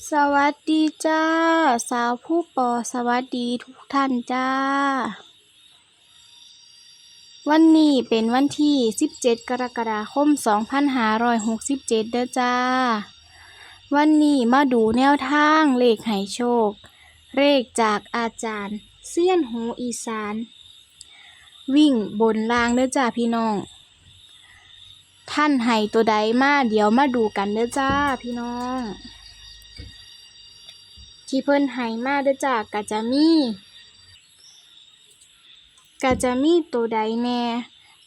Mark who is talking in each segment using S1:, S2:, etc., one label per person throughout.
S1: สวัสดีจ้า สาวผู้ปอสวัสดีทุกท่านจ้า วันนี้เป็นวันที่ 17 กรกฎาคม 2567เด้อจ้า วันนี้มาดูแนวทางเลขให้โชค เลขจากอาจารย์เซียนหูอีสาน วิ่งบนล่างเด้อจ้าพี่น้อง ท่านให้ตัวใดมาเดี๋ยวมาดูกันเด้อจ้าพี่น้อง ที่เพิ่นให้มาด้อจ้าก็จะมีก็จะมีตัวใดแน่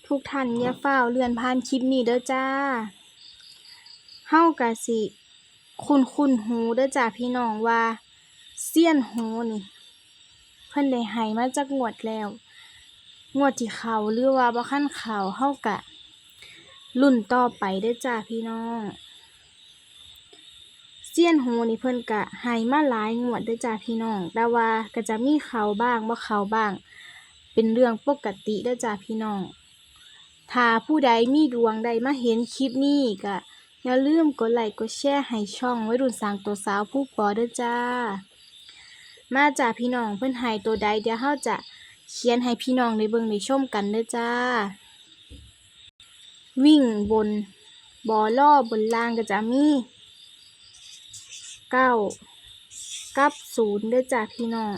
S1: ทุกท่านอย่าเฝ้าเลื่อนผ่านคลิปนี้เด้อจ้าเฮากะสิ คุ้นคุ้นๆหูเด้อจ้าพี่น้องว่าเซียนหูนี่ เพิ่นได้ให้มาจากงวดแล้ว งวดที่เขาหรือว่าบ่คันเขาเฮากะรุ่นต่อไปเด้อจ้าพี่น้อง เซียนโฮนี่เพิ่นกะให้มาหลายงวดเด้อจ้าพี่น้อง แต่ว่าก็จะมีเขาบ้างบ่เขาบ้าง เป็นเรื่องปกติเด้อจ้าพี่น้อง ถ้าผู้ใดมีดวงใดมาเห็นคลิปนี้ก็อย่าลืมกดไลค์กดแชร์ให้ช่องไว้รุ่นสร้างตัวสาวผู้ปอเด้อจ้า มาจ้าพี่น้องเพิ่นให้ตัวใดเดี๋ยวเฮาจะเขียนให้พี่น้องได้เบิ่งได้ชมกันเด้อจ้า วิ่งบนบ่อล่อบนล่างก็จะมี เก้ากับศูนย์ด้อจ้าพี่น้อง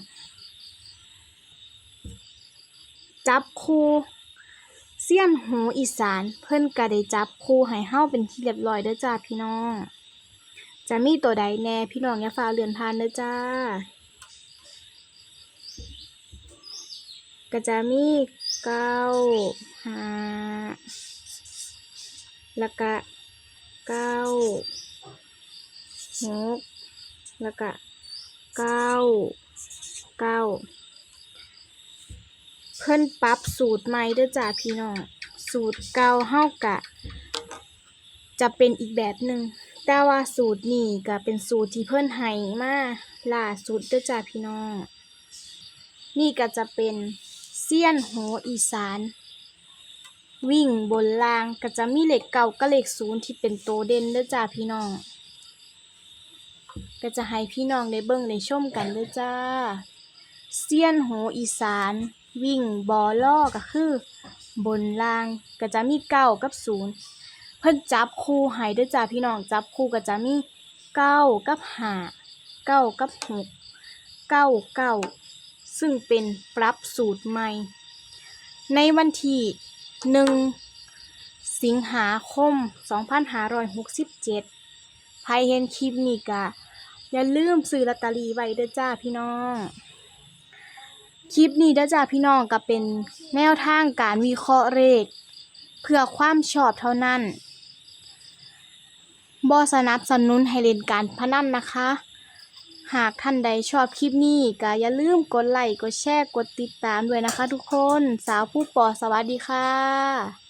S1: จับคู่เสี้ยนหูอีสานเพิ่นก็ได้จับคู่ให้เฮาเป็นที่เรียบร้อยด้อจ้าพี่น้อง จะมีตัวใดแน่พี่น้องอย่าฟ้าเลือนผ่านด้อจ้าก็จะมีเก้าห้าแล้วก็เก้าหก แล้วก็เก้าเก้าเพิ่นปรับสูตรใหม่ด้อจ้าพี่น้อง สูตรเก่าเฮากะ จะเป็นอีกแบบหนึ่งแต่ว่าสูตรนี้ก็เป็นสูตรที่เพิ่นให้มาล่าสุดเด้อจ้าพี่น้อง นี่ก็จะเป็นเซียนโหอีสาน วิ่งบนล่างก็จะมีเหลขเก่ากับเหลขศูนย์ที่เป็นโตเด่นด้อจ้าพี่น้อง ก็จะให้พี่น้องได้เบิ่งได้ชมกันเด้อจ้าเซียนโหอีสาน วิ่งบอล่อก็คือ บนล่างก็จะมีเก้ากับศูนย์เพิ่นจับคู่ให้ด้อจ้าพี่น้องจับคู่ก็จะมีเก้ากับห้าเก้ากับหกเก้าเก้าซึ่งเป็นปรับสูตรใหม่ ในวันที่หนึ่งสิงหาคม 2567ใครเห็นคลิปนี้ก็ อย่าลืมซื้อลอตเตอรี่ไว้เด้อจ้าพี่น้อง คลิปนี้เด้อจ้าพี่น้องก็เป็นแนวทางการวิเคราะห์เลขเพื่อความชอบเท่านั้นบ่สนับสนุนให้เล่นการพนันนะคะ หากท่านใดชอบคลิปนี้ก็อย่าลืมกดไลค์กดแชร์กดติดตามด้วยนะคะทุกคน สาวผู้ปอสวัสดีค่ะ